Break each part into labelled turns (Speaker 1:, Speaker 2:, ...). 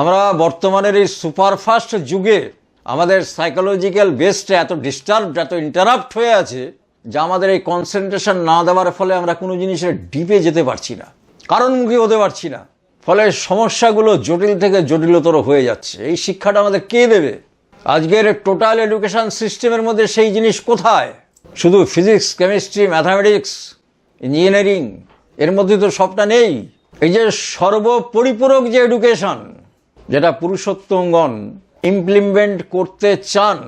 Speaker 1: আমরা বর্তমানের এই সুপারফাস্ট যুগে আমাদের সাইকোলজিক্যাল বেসটা এত ডিস্টার্ব এত ইন্টারাপ্ট হয়ে আছে যা আমাদের এই কনসেন্ট্রেশন না দেওয়ার ফলে আমরা কোনো জিনিসের ডিপে যেতে পারছি না কারণমুখী হতে পারছি না ফলে সমস্যাগুলো জটিল থেকে জটিলতর হয়ে যাচ্ছে এই শিক্ষাটা আমাদের কে দেবে আজকের টোটাল এডুকেশান সিস্টেমের মধ্যে সেই জিনিস কোথায় শুধু ফিজিক্স কেমিস্ট্রি ম্যাথামেটিক্স ইঞ্জিনিয়ারিং এর মধ্যে তো সবটা নেই এই যে সর্বপরিপূরক যে এডুকেশন যেটা পুরুষোত্তমগণ ইমপ্লিমেন্ট করতে চান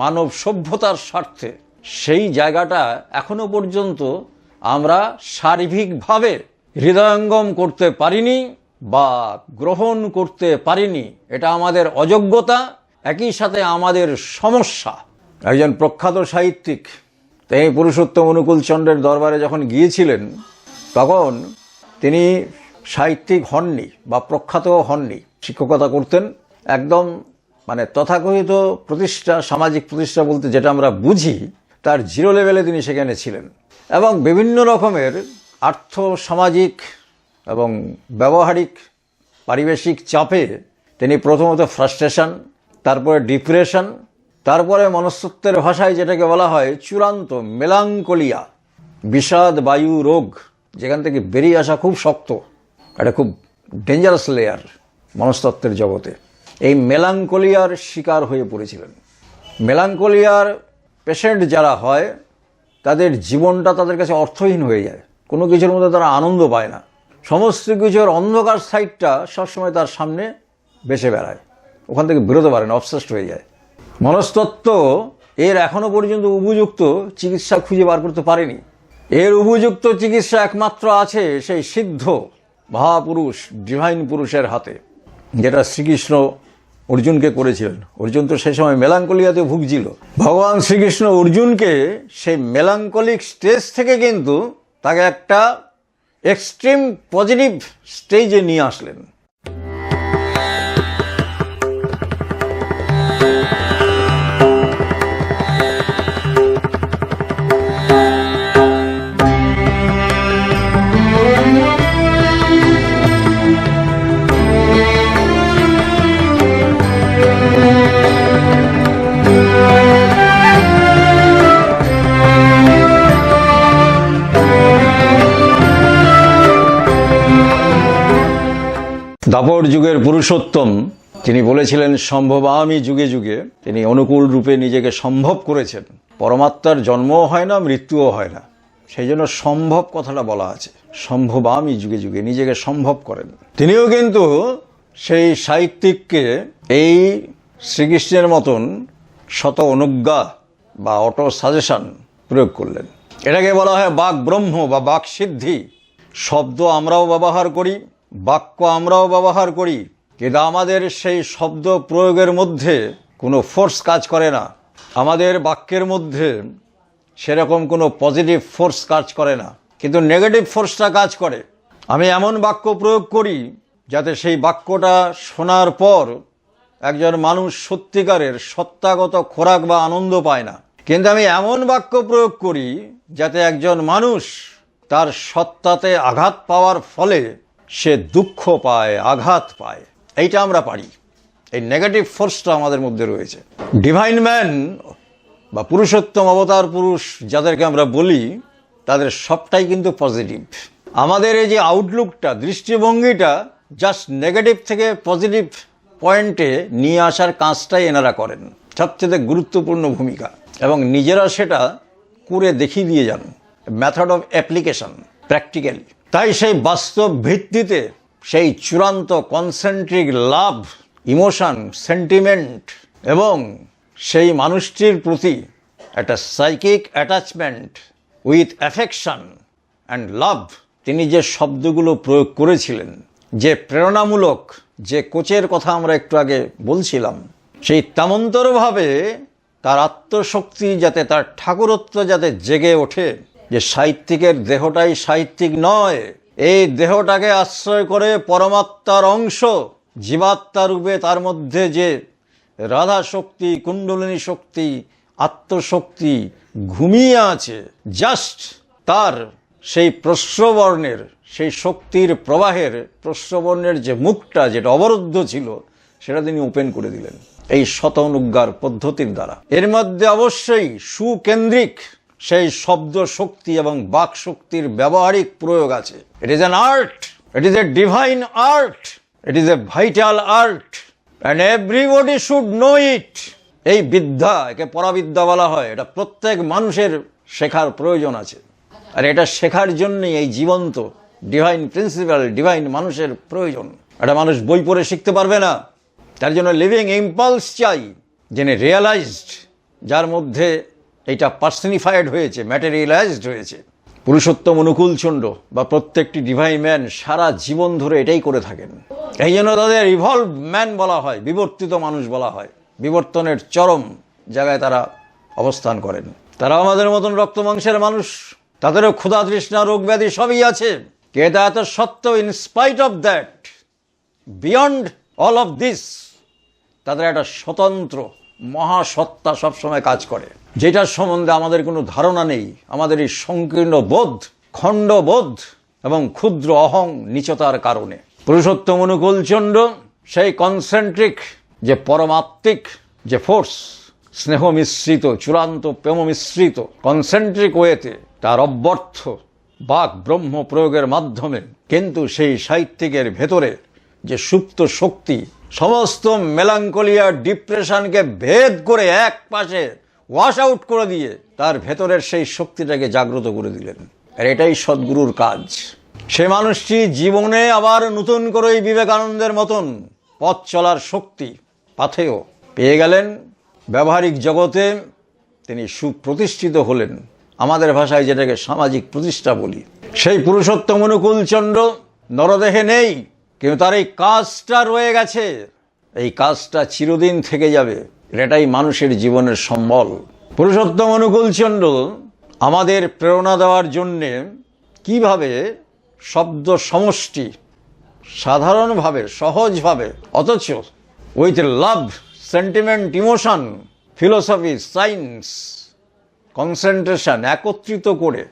Speaker 1: মানব সভ্যতার স্বার্থে সেই জায়গাটা এখনো পর্যন্ত আমরা সার্বিকভাবে হৃদয়ঙ্গম করতে পারিনি বা গ্রহণ করতে পারিনি এটা আমাদের অযোগ্যতা একই সাথে আমাদের সমস্যা একজন প্রখ্যাত সাহিত্যিক তিনি পুরুষোত্তম অনুকূল চন্দ্রের দরবারে যখন গিয়েছিলেন তখন তিনি সাহিত্যিক হননি বা প্রখ্যাতও হননি শিক্ষকতা করতেন একদম মানে তথাকথিত প্রতিষ্ঠা সামাজিক প্রতিষ্ঠা বলতে যেটা আমরা বুঝি তার জিরো লেভেলে তিনি সেখানে ছিলেন এবং বিভিন্ন রকমের আর্থ সামাজিক এবং ব্যবহারিক পারিবেশিক চাপে তিনি প্রথমত ফ্রাস্ট্রেশন তারপরে ডিপ্রেশন তারপরে মনস্তত্ত্বের ভাষায় যেটাকে বলা হয় চূড়ান্ত মেলাঙ্কলিয়া বিষাদ বায়ু রোগ যেখান থেকে বেরিয়ে আসা খুব শক্ত এটা খুব ডেঞ্জারাস লেয়ার মনস্তত্ত্বের জগতে এই মেলাঙ্কোলিয়ার শিকার হয়ে পড়েছিলেন মেলাঙ্কোলিয়ার পেশেন্ট যারা হয় তাদের জীবনটা তাদের কাছে অর্থহীন হয়ে যায় কোনো কিছুর মধ্যে তারা আনন্দ পায় না সমস্ত কিছুর অন্ধকার সাইডটা সবসময় তার সামনে বেসে বেড়ায় ওখান থেকে বেরোতে পারে না অবসেসড হয়ে যায় মনস্তত্ত্ব এর এখনও পর্যন্ত উপযুক্ত চিকিৎসা খুঁজে বার করতে পারেনি এর উপযুক্ত চিকিৎসা একমাত্র আছে সেই সিদ্ধ মহাপুরুষ ডিভাইন পুরুষের হাতে যেটা শ্রীকৃষ্ণ অর্জুনকে করেছিলেন অর্জুন তো সেই সময় মেলাঙ্কলিয়াতে ভুগছিল ভগবান শ্রীকৃষ্ণ অর্জুনকে সেই মেলাঙ্কলিক স্টেজ থেকে কিন্তু তাকে একটা এক্সট্রিম পজিটিভ স্টেজে নিয়ে আসলেন পুরুষোত্তম তিনি বলেছিলেন সম্ভবামি যুগে যুগে তিনি অনুকূল রূপে নিজেকে সম্ভব করেছেন পরমাত্মার জন্মও হয় না মৃত্যুও হয় না সেই জন্য সম্ভব কথাটা বলা আছে সম্ভব আমি যুগে যুগে নিজেকে সম্ভব করেন তিনিও কিন্তু সেই সাহিত্যিককে এই শ্রীকৃষ্ণের মতন শত অনুজ্ঞা বা অটো সাজেশন প্রয়োগ করলেন এটাকে বলা হয় বাক ব্রহ্ম বা বাক সিদ্ধি শব্দ আমরাও ব্যবহার করি বাক্য আমরাও ব্যবহার করি কিন্তু আমাদের সেই শব্দ প্রয়োগের মধ্যে কোনো ফোর্স কাজ করে না আমাদের বাক্যের মধ্যে সেরকম কোনো পজিটিভ ফোর্স কাজ করে না কিন্তু নেগেটিভ ফোর্সটা কাজ করে আমি এমন বাক্য প্রয়োগ করি যাতে সেই বাক্যটা শোনার পর একজন মানুষ সত্যিকারের সত্তাগত খোরাক বা আনন্দ পায় না কিন্তু আমি এমন বাক্য প্রয়োগ করি যাতে একজন মানুষ তার সত্তাতে আঘাত পাওয়ার ফলে সে দুঃখ পায় আঘাত পায় এইটা আমরা পারি এই নেগেটিভ ফোর্সটা আমাদের মধ্যে রয়েছে ডিভাইন ম্যান বা পুরুষোত্তম অবতার পুরুষ যাদেরকে আমরা বলি তাদের সবটাই কিন্তু পজিটিভ আমাদের এই যে আউটলুকটা দৃষ্টিভঙ্গিটা জাস্ট নেগেটিভ থেকে পজিটিভ পয়েন্টে নিয়ে আসার কাজটাই এনারা করেন সবচেয়ে গুরুত্বপূর্ণ ভূমিকা এবং নিজেরা সেটা করে দেখিয়ে দিয়ে যান মেথড অফ অ্যাপ্লিকেশন প্র্যাকটিক্যালি তাই সেই বাস্তব ভিত্তিতে সেই চূড়ান্ত কনসেন্ট্রিক লাভ ইমোশন সেন্টিমেন্ট এবং সেই মানুষটির প্রতি একটা psychic attachment with affection and love তিনি যে শব্দগুলো প্রয়োগ করেছিলেন যে প্রেরণামূলক যে কোচের কথা আমরা একটু আগে বলছিলাম সেই তেমন্তরভাবে তার আত্মশক্তি যাতে তার ঠাকুরত্ব যাতে জেগে ওঠে যে সাহিত্যিকের দেহটাই সাহিত্যিক নয় এই দেহটাকে আশ্রয় করে পরমাত্মার অংশ জীবাত্মা রূপে তার মধ্যে যে রাধা শক্তি কুণ্ডলিনী শক্তি আত্মশক্তি ঘুমিয়ে আছে জাস্ট তার সেই প্রশ্রবর্ণের সেই শক্তির প্রবাহের প্রশ্রবর্ণের যে মুখটা যেটা অবরুদ্ধ ছিল সেটা তিনি ওপেন করে দিলেন এই অনুজ্ঞার পদ্ধতির দ্বারা এর মধ্যে অবশ্যই সুকেন্দ্রিক সেই শব্দ শক্তি এবং বাক শক্তির ব্যবহারিক প্রয়োগ আছে it is an art it is a divine art it is a vital art and everybody should know it এই বিদ্যা একে পরাবিদ্যা বলা হয় এটা প্রত্যেক মানুষের শেখার প্রয়োজন আছে আর এটা শেখার জন্যই এই জীবন্ত ডিভাইন প্রিন্সিপাল ডিভাইন মানুষের প্রয়োজন এটা মানুষ বই পড়ে শিখতে পারবে না তার জন্য লিভিং ইম্পালস চাই যিনি রিয়েলাইজড যার মধ্যে এটা পার্সনিফাইড হয়েছে ম্যাটেরিয়ালাইজড হয়েছে পুরুষোত্তম অনুকূল চণ্ড বা প্রত্যেকটি ডিভাইন ম্যান সারা জীবন ধরে এটাই করে থাকেন এই জন্য তাদের রিভলভ ম্যান বলা হয় বিবর্তিত মানুষ বলা হয় বিবর্তনের চরম জায়গায় তারা অবস্থান করেন তারা আমাদের মতন রক্ত মাংসের মানুষ তাদেরও ক্ষুধা তৃষ্ণা রোগ ব্যাধি সবই আছে কেতা এত সত্য in spite of that beyond all of this তাদের একটা স্বতন্ত্র মহাসত্তা সবসময় কাজ করে যেটার সম্বন্ধে আমাদের কোনো ধারণা নেই আমাদের এই সংকীর্ণ বোধ খণ্ডবোধ এবং ক্ষুদ্র অহং নিচতার কারণে পুরুষোত্তম অনুকূলচন্দ্র সেই কনসেন্ট্রিক যে পরমাত্মিক যে ফোর্স স্নেহ মিশ্রিত চূড়ান্ত প্রেম মিশ্রিত কনসেন্ট্রিক ওয়েতে তার অব্যর্থ বাক ব্রহ্ম প্রয়োগের মাধ্যমে কিন্তু সেই সাহিত্যিকের ভেতরে যে সুপ্ত শক্তি সমস্ত মেলাঙ্কলিয়া ডিপ্রেশনকে ভেদ করে এক পাশে ওয়াশ আউট করে দিয়ে তার ভেতরের সেই শক্তিটাকে জাগ্রত করে দিলেন আর এটাই সদ্গুরুর কাজ সে মানুষটি জীবনে আবার নতুন করে বিবেকানন্দের মতন পথ চলার শক্তি পাথেও পেয়ে গেলেন ব্যবহারিক জগতে তিনি সুপ্রতিষ্ঠিত হলেন আমাদের ভাষায় যেটাকে সামাজিক প্রতিষ্ঠা বলি সেই পুরুষোত্তম অনুকূল চন্দ্র নরদেহে নেই কিন্তু তার এই কাজটা রয়ে গেছে এই কাজটা চিরদিন থেকে যাবে এটাই মানুষের জীবনের সম্বল পুরুষোত্তম চন্দ্র আমাদের প্রেরণা দেওয়ার জন্যে কিভাবে শব্দ সমষ্টি সাধারণভাবে সহজভাবে অথচ with love sentiment emotion philosophy science concentration একত্রিত করে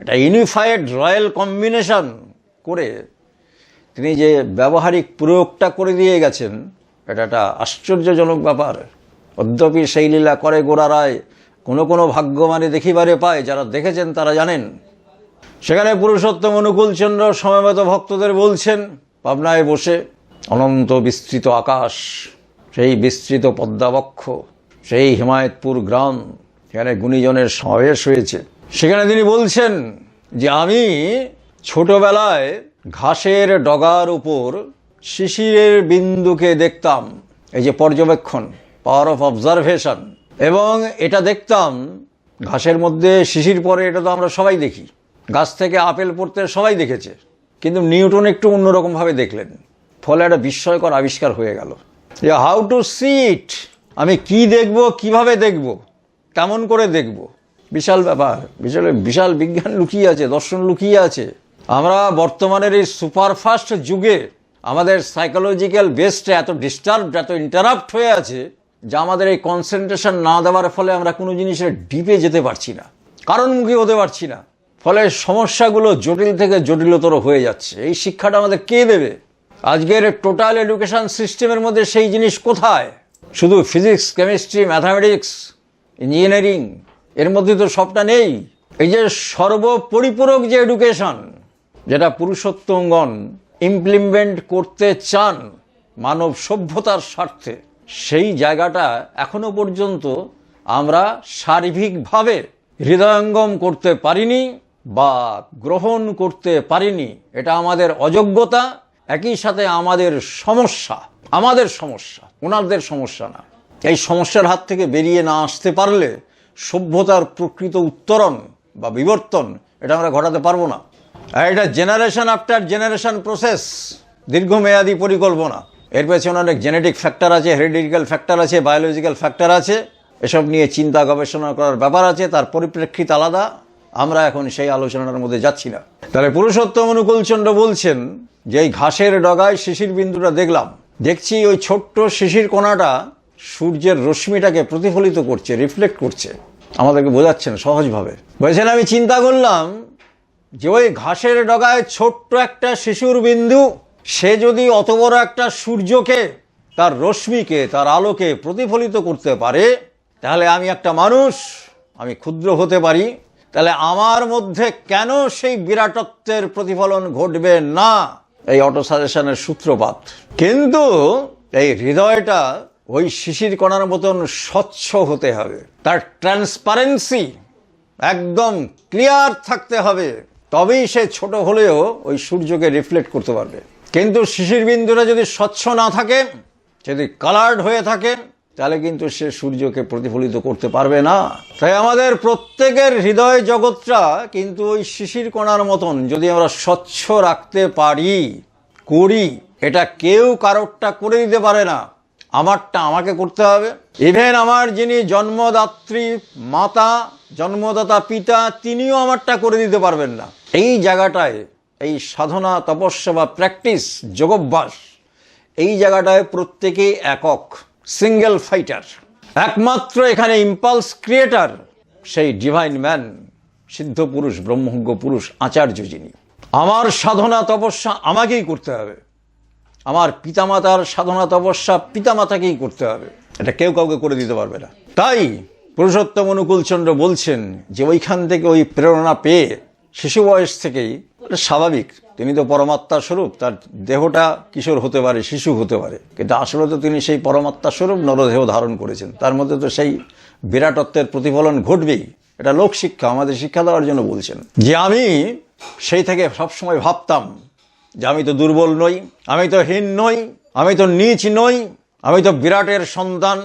Speaker 1: এটা ইউনিফাইড রয়্যাল কম্বিনেশন করে তিনি যে ব্যবহারিক প্রয়োগটা করে দিয়ে গেছেন এটা একটা আশ্চর্যজনক ব্যাপার অদ্যপি সেই লীলা করে গোড়া রায় কোনো কোনো ভাগ্যমানে দেখিবারে পায় যারা দেখেছেন তারা জানেন সেখানে পুরুষোত্তম অনুকূল চন্দ্র সময়মত ভক্তদের বলছেন পাবনায় বসে অনন্ত বিস্তৃত আকাশ সেই বিস্তৃত পদ্মাবক্ষ সেই হিমায়তপুর গ্রাম সেখানে গুণীজনের সমাবেশ হয়েছে সেখানে তিনি বলছেন যে আমি ছোটবেলায় ঘাসের ডগার উপর শিশিরের বিন্দুকে দেখতাম এই যে পর্যবেক্ষণ পাওয়ার অফ অবজারভেশন এবং এটা দেখতাম ঘাসের মধ্যে শিশির পরে এটা তো আমরা সবাই দেখি গাছ থেকে আপেল পড়তে সবাই দেখেছে কিন্তু নিউটন একটু অন্যরকমভাবে দেখলেন ফলে একটা বিস্ময়কর আবিষ্কার হয়ে গেল যে হাউ টু সি ইট আমি কি দেখব কিভাবে দেখব কেমন করে দেখব বিশাল ব্যাপার বিশাল বিশাল বিজ্ঞান লুকিয়ে আছে দর্শন লুকিয়ে আছে আমরা বর্তমানের এই সুপারফাস্ট যুগে আমাদের সাইকোলজিক্যাল বেসটা এত ডিস্টার্ব এত ইন্টারাপ্ট হয়ে আছে যা আমাদের এই কনসেন্ট্রেশন না দেওয়ার ফলে আমরা কোনো জিনিসের ডিপে যেতে পারছি না কারণমুখী হতে পারছি না ফলে সমস্যাগুলো জটিল থেকে জটিলতর হয়ে যাচ্ছে এই শিক্ষাটা আমাদের কে দেবে আজকের টোটাল এডুকেশান সিস্টেমের মধ্যে সেই জিনিস কোথায় শুধু ফিজিক্স কেমিস্ট্রি ম্যাথামেটিক্স ইঞ্জিনিয়ারিং এর মধ্যে তো সবটা নেই এই যে সর্বপরিপূরক যে এডুকেশন যেটা পুরুষোত্তমগণ ইমপ্লিমেন্ট করতে চান মানব সভ্যতার স্বার্থে সেই জায়গাটা এখনো পর্যন্ত আমরা সার্বিকভাবে হৃদয়ঙ্গম করতে পারিনি বা গ্রহণ করতে পারিনি এটা আমাদের অযোগ্যতা একই সাথে আমাদের সমস্যা আমাদের সমস্যা ওনাদের সমস্যা না এই সমস্যার হাত থেকে বেরিয়ে না আসতে পারলে সভ্যতার প্রকৃত উত্তরণ বা বিবর্তন এটা আমরা ঘটাতে পারবো না আর এটা জেনারেশন আফটার জেনারেশন প্রসেস দীর্ঘমেয়াদী পরিকল্পনা এর পেছনে অনেক জেনেটিক ফ্যাক্টর আছে হেরিডিক্যাল ফ্যাক্টর আছে বায়োলজিক্যাল ফ্যাক্টর আছে এসব নিয়ে চিন্তা গবেষণা করার ব্যাপার আছে তার পরিপ্রেক্ষিত আলাদা আমরা এখন সেই আলোচনার মধ্যে যাচ্ছি না তাহলে পুরুষোত্তম অনুকূলচন্দ্র বলছেন যে এই ঘাসের ডগায় শিশির বিন্দুটা দেখলাম দেখছি ওই ছোট্ট শিশির কণাটা সূর্যের রশ্মিটাকে প্রতিফলিত করছে রিফ্লেক্ট করছে আমাদেরকে বোঝাচ্ছেন সহজভাবে বলছেন আমি চিন্তা করলাম যে ওই ঘাসের ডগায় ছোট্ট একটা শিশুর বিন্দু সে যদি অত বড় একটা সূর্যকে তার রশ্মিকে তার আলোকে প্রতিফলিত করতে পারে তাহলে আমি একটা মানুষ আমি ক্ষুদ্র হতে পারি তাহলে আমার মধ্যে কেন সেই বিরাটত্বের প্রতিফলন ঘটবে না এই অটো সাজেশনের সূত্রপাত কিন্তু এই হৃদয়টা ওই শিশির কণার মতন স্বচ্ছ হতে হবে তার ট্রান্সপারেন্সি একদম ক্লিয়ার থাকতে হবে তবেই সে ছোট হলেও ওই সূর্যকে রিফ্লেক্ট করতে পারবে কিন্তু শিশির বিন্দুটা যদি স্বচ্ছ না থাকে যদি কালার্ড হয়ে থাকে তাহলে কিন্তু সে সূর্যকে প্রতিফলিত করতে পারবে না তাই আমাদের প্রত্যেকের হৃদয় জগৎটা কিন্তু ওই শিশির কণার মতন যদি আমরা স্বচ্ছ রাখতে পারি করি এটা কেউ কারোরটা করে দিতে পারে না আমারটা আমাকে করতে হবে ইভেন আমার যিনি জন্মদাত্রী মাতা জন্মদাতা পিতা তিনিও আমারটা করে দিতে পারবেন না এই জায়গাটায় এই সাধনা তপস্যা বা প্র্যাকটিস যোগভ্যাস এই জায়গাটায় প্রত্যেকেই একক সিঙ্গেল ফাইটার একমাত্র এখানে ইম্পালস ক্রিয়েটার সেই ডিভাইন ম্যান সিদ্ধ পুরুষ ব্রহ্মজ্ঞ পুরুষ আচার্য যিনি আমার সাধনা তপস্যা আমাকেই করতে হবে আমার পিতামাতার সাধনা তপস্যা পিতামাতাকেই করতে হবে এটা কেউ কাউকে করে দিতে পারবে না তাই পুরুষোত্তম অনুকূলচন্দ্র বলছেন যে ওইখান থেকে ওই প্রেরণা পেয়ে শিশু বয়স থেকেই স্বাভাবিক তিনি তো পরমাত্মা স্বরূপ তার দেহটা কিশোর হতে পারে শিশু হতে পারে কিন্তু আসলে তো তিনি সেই পরমাত্মা স্বরূপ নরদেহ ধারণ করেছেন তার মধ্যে তো সেই বিরাটত্বের প্রতিফলন ঘটবেই এটা লোক শিক্ষা আমাদের শিক্ষা দেওয়ার জন্য বলছেন যে আমি সেই থেকে সবসময় ভাবতাম যে আমি তো দুর্বল নই আমি তো হীন নই আমি তো নিচ নই আমি তো বিরাটের সন্তান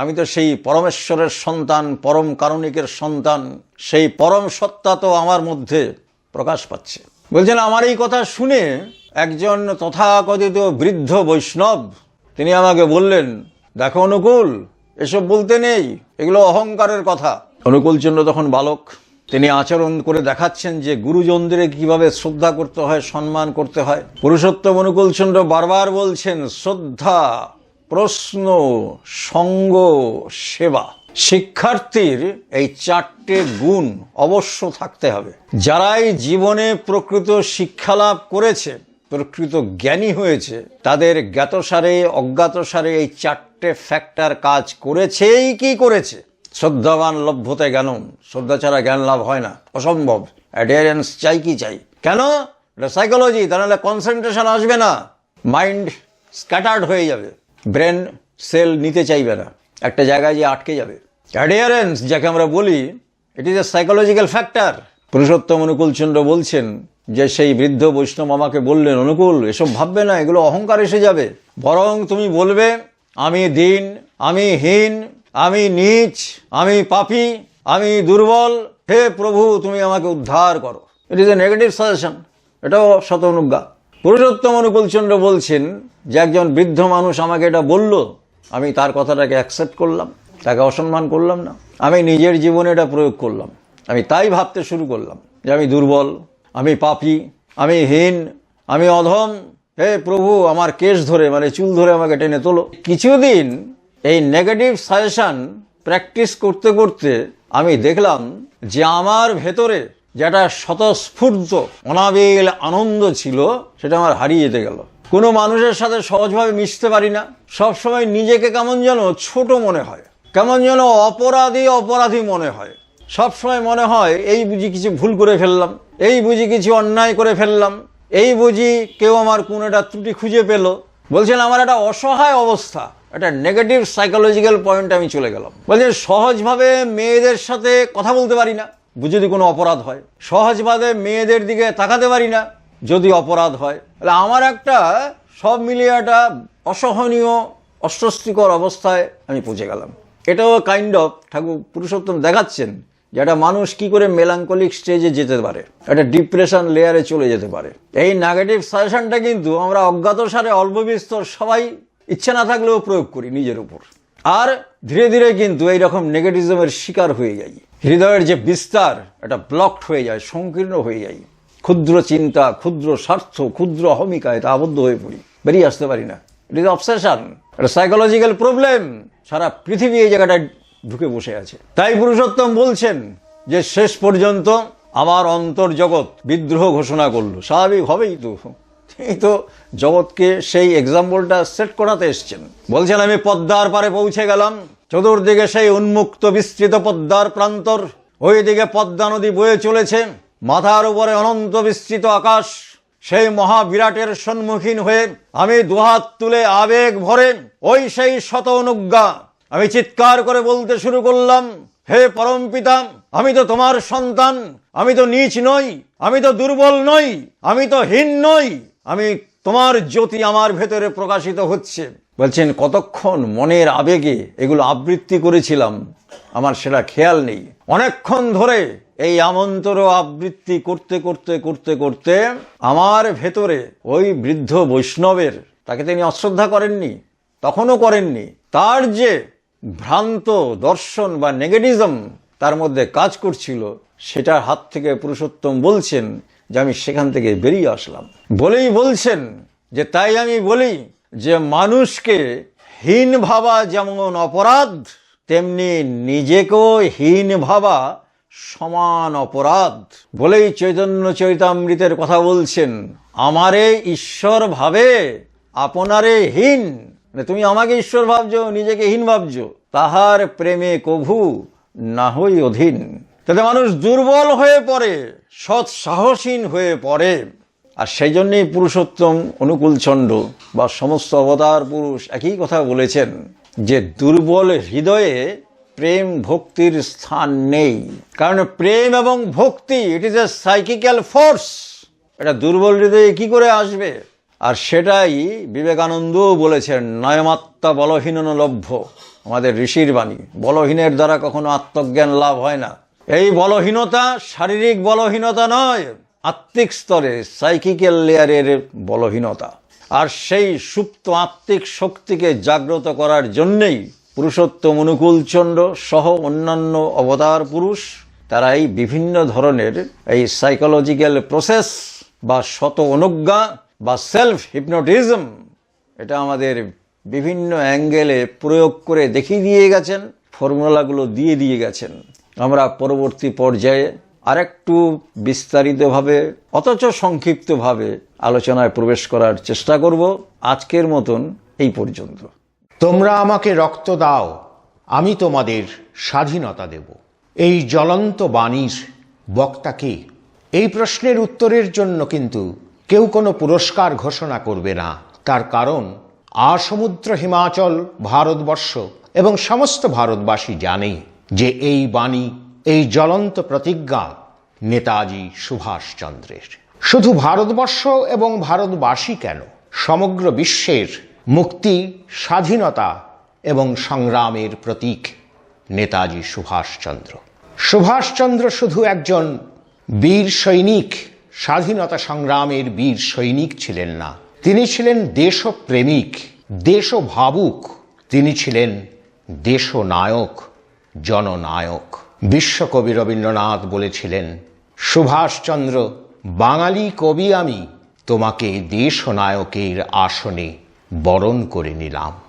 Speaker 1: আমি তো সেই পরমেশ্বরের সন্তান পরম কারণিকের সন্তান সেই পরম সত্তা তো আমার মধ্যে প্রকাশ পাচ্ছে বলছেন আমার এই কথা শুনে একজন তথাকথিত বৃদ্ধ বৈষ্ণব তিনি আমাকে বললেন দেখো অনুকূল এসব বলতে নেই এগুলো অহংকারের কথা অনুকূলচন্দ্র তখন বালক তিনি আচরণ করে দেখাচ্ছেন যে গুরুজনদের কিভাবে শ্রদ্ধা করতে হয় সম্মান করতে হয় পুরুষোত্তম অনুকূলচন্দ্র বারবার বলছেন শ্রদ্ধা প্রশ্ন সঙ্গ সেবা শিক্ষার্থীর এই চারটে গুণ অবশ্য থাকতে হবে যারাই জীবনে প্রকৃত শিক্ষা লাভ করেছে প্রকৃত জ্ঞানী হয়েছে তাদের জ্ঞাতসারে অজ্ঞাতসারে এই চারটে ফ্যাক্টর কাজ করেছেই কি করেছে শ্রদ্ধাবান লভ্যতে জ্ঞান শ্রদ্ধা ছাড়া জ্ঞান লাভ হয় না অসম্ভব অ্যাডিয়ারেন্স চাই কি চাই কেন এটা সাইকোলজি তাহলে কনসেন্ট্রেশন আসবে না মাইন্ড স্ক্যাটার্ড হয়ে যাবে ব্রেন সেল নিতে চাইবে না একটা জায়গায় যে আটকে যাবে অ্যাডিয়ারেন্স যাকে আমরা বলি it is a psychological factor Purushottam Anukulchandra বলছেন যে সেই বৃদ্ধ বৈষ্ণব আমাকে বললেন অনুকূল এসব ভাববে না এগুলো অহংকার এসে যাবে বরং তুমি বলবে আমি দিন আমি হীন আমি নীচ আমি পাপি আমি দুর্বল হে প্রভু তুমি আমাকে উদ্ধার করো it is a negative suggestion এটাও শত অনুজ্ঞা পুরুষোত্তম অনুকূলচন্দ্র বলছেন যে একজন বৃদ্ধ মানুষ আমাকে এটা বলল আমি তার কথাটাকে অ্যাকসেপ্ট করলাম তাকে অসম্মান করলাম না আমি নিজের জীবনে এটা প্রয়োগ করলাম আমি তাই ভাবতে শুরু করলাম যে আমি দুর্বল আমি পাপি আমি হীন আমি অধম হে প্রভু আমার কেশ ধরে মানে চুল ধরে আমাকে টেনে তোলো কিছুদিন এই নেগেটিভ সাজেশান প্র্যাকটিস করতে করতে আমি দেখলাম যে আমার ভেতরে যেটা স্বতঃস্ফূর্ত অনাবিল আনন্দ ছিল সেটা আমার হারিয়ে যেতে গেল কোনো মানুষের সাথে সহজভাবে মিশতে পারি না সবসময় নিজেকে কেমন যেন ছোট মনে হয় কেমন যেন অপরাধী অপরাধী মনে হয় সবসময় মনে হয় এই বুঝি কিছু ভুল করে ফেললাম এই বুঝি কিছু অন্যায় করে ফেললাম এই বুঝি কেউ আমার কোন একটা ত্রুটি খুঁজে পেল বলছেন আমার একটা অসহায় অবস্থা একটা নেগেটিভ সাইকোলজিক্যাল পয়েন্টে আমি চলে গেলাম বলছেন সহজভাবে মেয়েদের সাথে কথা বলতে পারি না যদি কোনো অপরাধ হয় সহজবাদে মেয়েদের দিকে তাকাতে পারি না যদি অপরাধ হয় তাহলে আমার একটা সব মিলিয়ে একটা অসহনীয় অস্বস্তিকর অবস্থায় আমি পৌঁছে গেলাম এটাও কাইন্ড অফ ঠাকুর পুরুষোত্তম দেখাচ্ছেন যে একটা মানুষ কি করে মেলাঙ্কলিক স্টেজে যেতে পারে একটা ডিপ্রেশন লেয়ারে চলে যেতে পারে এই নেগেটিভ সাজেশনটা কিন্তু আমরা অজ্ঞাত সারে অল্প বিস্তর সবাই ইচ্ছে না থাকলেও প্রয়োগ করি নিজের উপর আর ধীরে ধীরে কিন্তু এইরকম নেগেটিভিজমের শিকার হয়ে যাই হৃদয়ের যে বিস্তার এটা ব্লকড হয়ে যায় সংকীর্ণ হয়ে যাই ক্ষুদ্র চিন্তা ক্ষুদ্র স্বার্থ ক্ষুদ্র অহমিকা তা আবদ্ধ হয়ে পড়ি বেরিয়ে আসতে পারি না ইট ইজ অবসেশন এটা সাইকোলজিক্যাল প্রবলেম সারা পৃথিবী এই জায়গাটায় ঢুকে বসে আছে তাই পুরুষোত্তম বলছেন যে শেষ পর্যন্ত আমার অন্তর্জগৎ বিদ্রোহ ঘোষণা করলো স্বাভাবিক হবেই তো তিনি তো জগৎকে সেই এক্সাম্পলটা সেট করাতে এসছেন বলছেন আমি পদ্মার পারে পৌঁছে গেলাম চতুর্দিকে সেই উন্মুক্ত বিস্তৃত পদ্মার প্রান্তর ওইদিকে পদ্মা নদী বয়ে চলেছে মাথার উপরে অনন্ত বিস্তৃত আকাশ সেই মহাবিরাটের সম্মুখীন হয়ে আমি দুহাত তুলে আবেগ ভরে ওই সেই শত অনুজ্ঞা আমি চিৎকার করে বলতে শুরু করলাম হে পরম পিতা আমি তো তোমার সন্তান আমি তো নিচ নই আমি তো দুর্বল নই আমি তো হীন নই আমি তোমার জ্যোতি আমার ভেতরে প্রকাশিত হচ্ছে বলছেন কতক্ষণ মনের আবেগে এগুলো আবৃত্তি করেছিলাম আমার সেটা খেয়াল নেই অনেকক্ষণ ধরে এই আমন্ত্র আবৃত্তি করতে করতে করতে করতে আমার ভেতরে ওই বৃদ্ধ বৈষ্ণবের তাকে তিনি অশ্রদ্ধা করেননি তখনও করেননি তার যে ভ্রান্ত দর্শন বা নেগেটিজম তার মধ্যে কাজ করছিল সেটার হাত থেকে পুরুষোত্তম বলছেন যে আমি সেখান থেকে বেরিয়ে আসলাম বলেই বলছেন যে তাই আমি বলি যে মানুষকে হীন ভাবা যেমন অপরাধ তেমনি নিজেকেও হীন ভাবা সমান অপরাধ বলেই চৈতন্য চৈতামৃতের কথা বলছেন আমারে ঈশ্বর ভাবে আপনারে হীন মানে তুমি আমাকে ঈশ্বর ভাবছো নিজেকে হীন ভাবছো তাহার প্রেমে কভু না হই অধীন তাতে মানুষ দুর্বল হয়ে পড়ে সৎ সাহসীন হয়ে পড়ে আর সেই জন্যেই পুরুষোত্তম অনুকূল অনুকূলচণ্ড বা সমস্ত অবতার পুরুষ একই কথা বলেছেন যে দুর্বল হৃদয়ে প্রেম ভক্তির স্থান নেই কারণ প্রেম এবং ভক্তি ইট ইজ এ সাইকিক্যাল ফোর্স এটা দুর্বল হৃদয়ে কি করে আসবে আর সেটাই বিবেকানন্দও বলেছেন নয়মাত্মা বলহীন লভ্য আমাদের ঋষির বাণী বলহীনের দ্বারা কখনো আত্মজ্ঞান লাভ হয় না এই বলহীনতা শারীরিক বলহীনতা নয় আত্মিক স্তরে সাইকিক্যাল লেয়ারের বলহীনতা আর সেই সুপ্ত আত্মিক শক্তিকে জাগ্রত করার জন্যেই পুরুষোত্তম অনুকূলচন্দ্র সহ অন্যান্য অবতার পুরুষ তারা এই বিভিন্ন ধরনের এই সাইকোলজিক্যাল প্রসেস বা শত অনুজ্ঞা বা সেলফ হিপনোটিজম এটা আমাদের বিভিন্ন অ্যাঙ্গেলে প্রয়োগ করে দেখিয়ে দিয়ে গেছেন ফর্মুলাগুলো দিয়ে দিয়ে গেছেন আমরা পরবর্তী পর্যায়ে আরেকটু বিস্তারিতভাবে অথচ সংক্ষিপ্তভাবে আলোচনায় প্রবেশ করার চেষ্টা করব আজকের মতন এই পর্যন্ত
Speaker 2: তোমরা আমাকে রক্ত দাও আমি তোমাদের স্বাধীনতা দেব এই জ্বলন্ত বাণীর বক্তা কে এই প্রশ্নের উত্তরের জন্য কিন্তু কেউ কোনো পুরস্কার ঘোষণা করবে না তার কারণ আসমুদ্র হিমাচল ভারতবর্ষ এবং সমস্ত ভারতবাসী জানেই যে এই বাণী এই জ্বলন্ত প্রতিজ্ঞা নেতাজি সুভাষচন্দ্রের শুধু ভারতবর্ষ এবং ভারতবাসী কেন সমগ্র বিশ্বের মুক্তি স্বাধীনতা এবং সংগ্রামের প্রতীক নেতাজি সুভাষচন্দ্র সুভাষচন্দ্র শুধু একজন বীর সৈনিক স্বাধীনতা সংগ্রামের বীর সৈনিক ছিলেন না তিনি ছিলেন দেশপ্রেমিক দেশভাবুক তিনি ছিলেন দেশনায়ক জননায়ক বিশ্বকবি রবীন্দ্রনাথ বলেছিলেন সুভাষচন্দ্র বাঙালি কবি আমি তোমাকে দেশনায়কের আসনে বরণ করে নিলাম